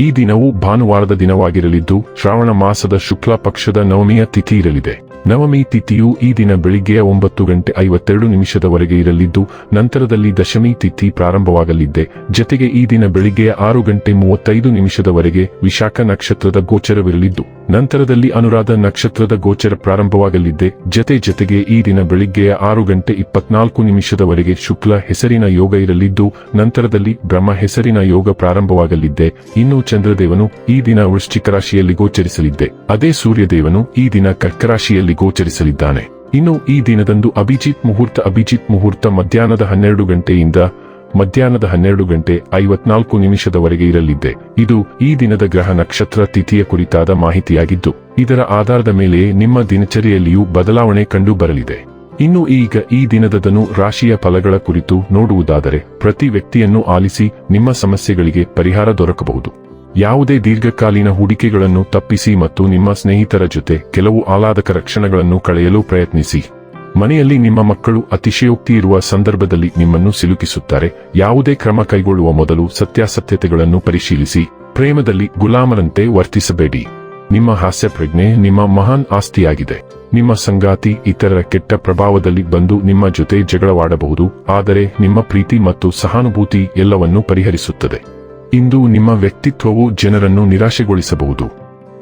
ಈ ದಿನವು ಭಾನುವಾರದ ದಿನವಾಗಿರಲಿದ್ದು, ಶ್ರಾವಣ ಮಾಸದ ಶುಕ್ಲ ಪಕ್ಷದ ನವಮಿಯ ತಿಥಿ ಇರಲಿದೆ. ನವಮಿ ತಿಥಿಯು ಈ ದಿನ ಬೆಳಿಗ್ಗೆಯ ಒಂಬತ್ತು ಗಂಟೆ ಐವತ್ತೆರಡು ನಿಮಿಷದವರೆಗೆ ಇರಲಿದ್ದು, ನಂತರದಲ್ಲಿ ದಶಮಿ ತಿಥಿ ಪ್ರಾರಂಭವಾಗಲಿದ್ದೆ. ಜತೆಗೆ ಈ ದಿನ ಬೆಳಿಗ್ಗೆಯ ಆರು ಗಂಟೆ ಮೂವತ್ತೈದು ನಿಮಿಷದವರೆಗೆ ವಿಶಾಖ ನಕ್ಷತ್ರದ ಗೋಚರವಿರಲಿದ್ದು. ನಂತರದಲ್ಲಿ ಅನುರಾಧ ನಕ್ಷತ್ರದ ಗೋಚರ ಪ್ರಾರಂಭವಾಗಲಿದ್ದೆ ಜತೆ ಜತೆಗೆ ಈ ದಿನ ಬೆಳಿಗ್ಗೆಯ ಆರು ಗಂಟೆ ಇಪ್ಪತ್ನಾಲ್ಕು ನಿಮಿಷದವರೆಗೆ ಶುಕ್ಲ ಹೆಸರಿನ ಯೋಗ ಇರಲಿದ್ದು, ನಂತರದಲ್ಲಿ ಬ್ರಹ್ಮ ಹೆಸರಿನ ಯೋಗ ಪ್ರಾರಂಭವಾಗಲಿದ್ದೆ ಇನ್ನು ಚಂದ್ರದೇವನು ಈ ದಿನ ವೃಶ್ಚಿಕ ರಾಶಿಯಲ್ಲಿ ಗೋಚರಿಸಲಿದ್ದೆ. ಅದೇ ಸೂರ್ಯದೇವನು ಈ ದಿನ ಕರ್ಕರಾಶಿಯಲ್ಲಿ ಗೋಚರಿಸಲಿದ್ದಾನೆ. ಇನ್ನು ಈ ದಿನದಂದು ಅಭಿಜಿತ್ ಮುಹೂರ್ತ ಅಭಿಜಿತ್ ಮುಹೂರ್ತ ಮಧ್ಯಾಹ್ನದ ಹನ್ನೆರಡು ಗಂಟೆಯಿಂದ ಮಧ್ಯಾಹ್ನದ ಹನ್ನೆರಡು ಗಂಟೆ ಐವತ್ನಾಲ್ಕು ನಿಮಿಷದವರೆಗೆ ಇರಲಿದ್ದೆ. ಇದು ಈ ದಿನದ ಗ್ರಹ ನಕ್ಷತ್ರ ತಿಥಿಯ ಕುರಿತಾದ ಮಾಹಿತಿಯಾಗಿದ್ದು, ಇದರ ಆಧಾರದ ಮೇಲೆ ನಿಮ್ಮ ದಿನಚರಿಯಲ್ಲಿಯೂ ಬದಲಾವಣೆ ಕಂಡು ಬರಲಿದೆ. ಇನ್ನು ಈಗ ಈ ದಿನದದನು ರಾಶಿಯ ಫಲಗಳ ಕುರಿತು ನೋಡುವುದಾದರೆ, ಪ್ರತಿ ವ್ಯಕ್ತಿಯನ್ನು ಆಲಿಸಿ ನಿಮ್ಮ ಸಮಸ್ಯೆಗಳಿಗೆ ಪರಿಹಾರ ದೊರಕಬಹುದು. ಯಾವುದೇ ದೀರ್ಘಕಾಲೀನ ಹೂಡಿಕೆಗಳನ್ನು ತಪ್ಪಿಸಿ ಮತ್ತು ನಿಮ್ಮ ಸ್ನೇಹಿತರ ಜೊತೆ ಕೆಲವು ಆಹ್ಲಾದಕರ ಕ್ಷಣಗಳನ್ನು ಕಳೆಯಲು ಪ್ರಯತ್ನಿಸಿ. ಮನೆಯಲ್ಲಿ ನಿಮ್ಮ ಮಕ್ಕಳು ಅತಿಶಯೋಕ್ತಿ ಇರುವ ಸಂದರ್ಭದಲ್ಲಿ ನಿಮ್ಮನ್ನು ಸಿಲುಕಿಸುತ್ತಾರೆ. ಯಾವುದೇ ಕ್ರಮ ಕೈಗೊಳ್ಳುವ ಮೊದಲು ಸತ್ಯಾಸತ್ಯತೆಗಳನ್ನು ಪರಿಶೀಲಿಸಿ, ಪ್ರೇಮದಲ್ಲಿ ಗುಲಾಮರಂತೆ ವರ್ತಿಸಬೇಡಿ. ನಿಮ್ಮ ಹಾಸ್ಯ ಪ್ರಜ್ಞೆ ನಿಮ್ಮ ಮಹಾನ್ ಆಸ್ತಿಯಾಗಿದೆ. ನಿಮ್ಮ ಸಂಗಾತಿ ಇತರರ ಕೆಟ್ಟ ಪ್ರಭಾವದಲ್ಲಿ ಬಂದು ನಿಮ್ಮ ಜೊತೆ ಜಗಳವಾಡಬಹುದು, ಆದರೆ ನಿಮ್ಮ ಪ್ರೀತಿ ಮತ್ತು ಸಹಾನುಭೂತಿ ಎಲ್ಲವನ್ನೂ ಪರಿಹರಿಸುತ್ತದೆ. ಇಂದು ನಿಮ್ಮ ವ್ಯಕ್ತಿತ್ವವು ಜನರನ್ನು ನಿರಾಶೆಗೊಳಿಸಬಹುದು.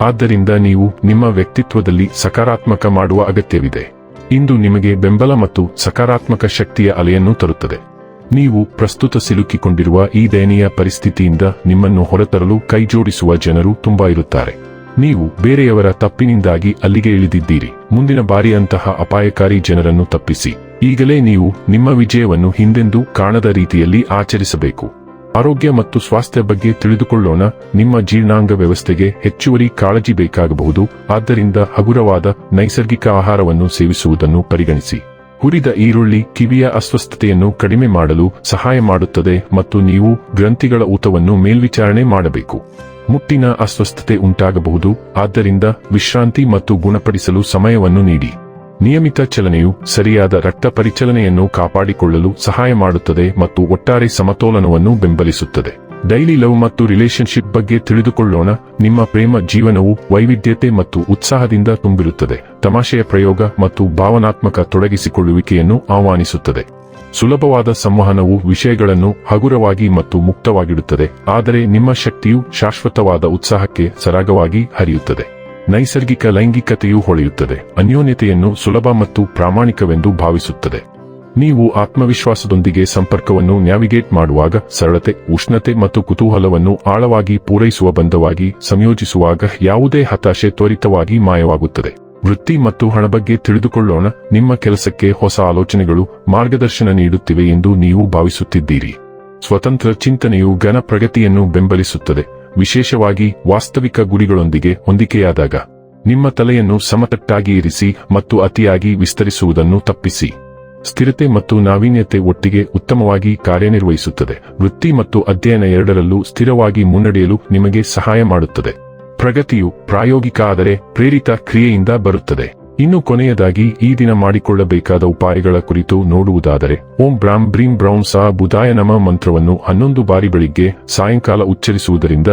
ಆದ್ದರಿಂದ ನೀವು ನಿಮ್ಮ ವ್ಯಕ್ತಿತ್ವದಲ್ಲಿ ಸಕಾರಾತ್ಮಕ ಮಾಡುವ ಅಗತ್ಯವಿದೆ. ಇಂದು ನಿಮಗೆ ಬೆಂಬಲ ಮತ್ತು ಸಕಾರಾತ್ಮಕ ಶಕ್ತಿಯ ಅಲೆಯನ್ನು ತರುತ್ತದೆ. ನೀವು ಪ್ರಸ್ತುತ ಸಿಲುಕಿಕೊಂಡಿರುವ ಈ ದಯನೀಯ ಪರಿಸ್ಥಿತಿಯಿಂದ ನಿಮ್ಮನ್ನು ಹೊರತರಲು ಕೈಜೋಡಿಸುವ ಜನರು ತುಂಬಾ ಇರುತ್ತಾರೆ. ನೀವು ಬೇರೆಯವರ ತಪ್ಪಿನಿಂದಾಗಿ ಅಲ್ಲಿಗೆ ಇಳಿದಿದ್ದೀರಿ. ಮುಂದಿನ ಬಾರಿ ಅಂತಹ ಅಪಾಯಕಾರಿ ಜನರನ್ನು ತಪ್ಪಿಸಿ. ಈಗಲೇ ನೀವು ನಿಮ್ಮ ವಿಜಯವನ್ನು ಹಿಂದೆಂದೂ ಕಾಣದ ರೀತಿಯಲ್ಲಿ ಆಚರಿಸಬೇಕು. ಆರೋಗ್ಯ ಮತ್ತು ಸ್ವಾಸ್ಥ್ಯ ಬಗ್ಗೆ ತಿಳಿದುಕೊಳ್ಳೋಣ. ನಿಮ್ಮ ಜೀರ್ಣಾಂಗ ವ್ಯವಸ್ಥೆಗೆ ಹೆಚ್ಚುವರಿ ಕಾಳಜಿ ಬೇಕಾಗಬಹುದು. ಆದ್ದರಿಂದ ಹಗುರವಾದ ನೈಸರ್ಗಿಕ ಆಹಾರವನ್ನು ಸೇವಿಸುವುದನ್ನು ಪರಿಗಣಿಸಿ. ಹುರಿದ ಈರುಳ್ಳಿ ಕಿವಿಯ ಅಸ್ವಸ್ಥತೆಯನ್ನು ಕಡಿಮೆ ಮಾಡಲು ಸಹಾಯ ಮಾಡುತ್ತದೆ ಮತ್ತು ನೀವು ಗ್ರಂಥಿಗಳ ಊತವನ್ನು ಮೇಲ್ವಿಚಾರಣೆ ಮಾಡಬೇಕು. ಮುಟ್ಟಿನ ಅಸ್ವಸ್ಥತೆ ಉಂಟಾಗಬಹುದು. ಆದ್ದರಿಂದ ವಿಶ್ರಾಂತಿ ಮತ್ತು ಗುಣಪಡಿಸಲು ಸಮಯವನ್ನು ನೀಡಿ. ನಿಯಮಿತ ಚಲನೆಯು ಸರಿಯಾದ ರಕ್ತ ಪರಿಚಲನೆಯನ್ನು ಕಾಪಾಡಿಕೊಳ್ಳಲು ಸಹಾಯ ಮಾಡುತ್ತದೆ ಮತ್ತು ಒಟ್ಟಾರೆ ಸಮತೋಲನವನ್ನು ಬೆಂಬಲಿಸುತ್ತದೆ. ಡೈಲಿ ಲವ್ ಮತ್ತು ರಿಲೇಶನ್ಶಿಪ್ ಬಗ್ಗೆ ತಿಳಿದುಕೊಳ್ಳೋಣ. ನಿಮ್ಮ ಪ್ರೇಮ ಜೀವನವು ವೈವಿಧ್ಯತೆ ಮತ್ತು ಉತ್ಸಾಹದಿಂದ ತುಂಬಿರುತ್ತದೆ. ತಮಾಷೆಯ ಪ್ರಯೋಗ ಮತ್ತು ಭಾವನಾತ್ಮಕ ತೊಡಗಿಸಿಕೊಳ್ಳುವಿಕೆಯನ್ನು ಆಹ್ವಾನಿಸುತ್ತದೆ. ಸುಲಭವಾದ ಸಂವಹನವು ವಿಷಯಗಳನ್ನು ಹಗುರವಾಗಿ ಮತ್ತು ಮುಕ್ತವಾಗಿಡುತ್ತದೆ. ಆದರೆ ನಿಮ್ಮ ಶಕ್ತಿಯು ಶಾಶ್ವತವಾದ ಉತ್ಸಾಹಕ್ಕೆ ಸರಾಗವಾಗಿ ಹರಿಯುತ್ತದೆ. ನೈಸರ್ಗಿಕ ಲೈಂಗಿಕತೆಯು ಹೊಳೆಯುತ್ತದೆ. ಅನ್ಯೋನ್ಯತೆಯನ್ನು ಸುಲಭ ಮತ್ತು ಪ್ರಾಮಾಣಿಕವೆಂದು ಭಾವಿಸುತ್ತದೆ. ನೀವು ಆತ್ಮವಿಶ್ವಾಸದೊಂದಿಗೆ ಸಂಪರ್ಕವನ್ನು ನ್ಯಾವಿಗೇಟ್ ಮಾಡುವಾಗ ಸರಳತೆ, ಉಷ್ಣತೆ ಮತ್ತು ಕುತೂಹಲವನ್ನು ಆಳವಾಗಿ ಪೂರೈಸುವ ಬಂಧವಾಗಿ ಸಂಯೋಜಿಸುವಾಗ ಯಾವುದೇ ಹತಾಶೆ ತ್ವರಿತವಾಗಿ ಮಾಯವಾಗುತ್ತದೆ. ವೃತ್ತಿ ಮತ್ತು ಹಣ ಬಗ್ಗೆ ತಿಳಿದುಕೊಳ್ಳೋಣ. ನಿಮ್ಮ ಕೆಲಸಕ್ಕೆ ಹೊಸ ಆಲೋಚನೆಗಳು ಮಾರ್ಗದರ್ಶನ ನೀಡುತ್ತಿವೆ ಎಂದು ನೀವು ಭಾವಿಸುತ್ತಿದ್ದೀರಿ. ಸ್ವತಂತ್ರ ಚಿಂತನೆಯು ಘನ ಪ್ರಗತಿಯನ್ನು ಬೆಂಬಲಿಸುತ್ತದೆ. ವಿಶೇಷವಾಗಿ ವಾಸ್ತವಿಕ ಗುರಿಗಳೊಂದಿಗೆ ಹೊಂದಿಕೆಯಾದಾಗ, ನಿಮ್ಮ ತಲೆಯನ್ನು ಸಮತಟ್ಟಾಗಿ ಇರಿಸಿ ಮತ್ತು ಅತಿಯಾಗಿ ವಿಸ್ತರಿಸುವುದನ್ನು ತಪ್ಪಿಸಿ. ಸ್ಥಿರತೆ ಮತ್ತು ನಾವೀನ್ಯತೆ ಒಟ್ಟಿಗೆ ಉತ್ತಮವಾಗಿ ಕಾರ್ಯನಿರ್ವಹಿಸುತ್ತದೆ. ವೃತ್ತಿ ಮತ್ತು ಅಧ್ಯಯನ ಎರಡರಲ್ಲೂ ಸ್ಥಿರವಾಗಿ ಮುನ್ನಡೆಯಲು ನಿಮಗೆ ಸಹಾಯ ಮಾಡುತ್ತದೆ. ಪ್ರಗತಿಯು ಪ್ರಾಯೋಗಿಕ ಆದರೆ ಪ್ರೇರಿತ ಕ್ರಿಯೆಯಿಂದ ಬರುತ್ತದೆ. ಇನ್ನು ಕೊನೆಯದಾಗಿ ಈ ದಿನ ಮಾಡಿಕೊಳ್ಳಬೇಕಾದ ಉಪಾಯಗಳ ಕುರಿತು ನೋಡುವುದಾದರೆ, ಓಂ ಬ್ರಾಂ ಬ್ರೀಂ ಬ್ರೌನ್ ಸಹ ಬುಧಾಯ ನಮ ಮಂತ್ರವನ್ನು ಹನ್ನೊಂದು ಬಾರಿ ಬೆಳಿಗ್ಗೆ ಸಾಯಂಕಾಲ ಉಚ್ಚರಿಸುವುದರಿಂದ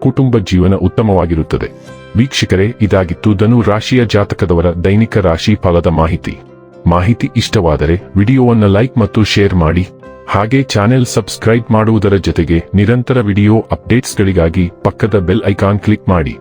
ಕುಟುಂಬ ಜೀವನ ಉತ್ತಮವಾಗಿರುತ್ತದೆ. ವೀಕ್ಷಕರೇ, ಇದಾಗಿತ್ತು ಧನು ರಾಶಿಯ ಜಾತಕದವರ ದೈನಿಕ ರಾಶಿ ಫಲದ ಮಾಹಿತಿ. ಮಾಹಿತಿ ಇಷ್ಟವಾದರೆ ವಿಡಿಯೋವನ್ನು ಲೈಕ್ ಮತ್ತು ಶೇರ್ ಮಾಡಿ. ಹಾಗೆ ಚಾನೆಲ್ ಸಬ್ಸ್ಕ್ರೈಬ್ ಮಾಡುವುದರ ಜೊತೆಗೆ ನಿರಂತರ ವಿಡಿಯೋ ಅಪ್ಡೇಟ್ಸ್ಗಳಿಗಾಗಿ ಪಕ್ಕದ ಬೆಲ್ ಐಕಾನ್ ಕ್ಲಿಕ್ ಮಾಡಿ.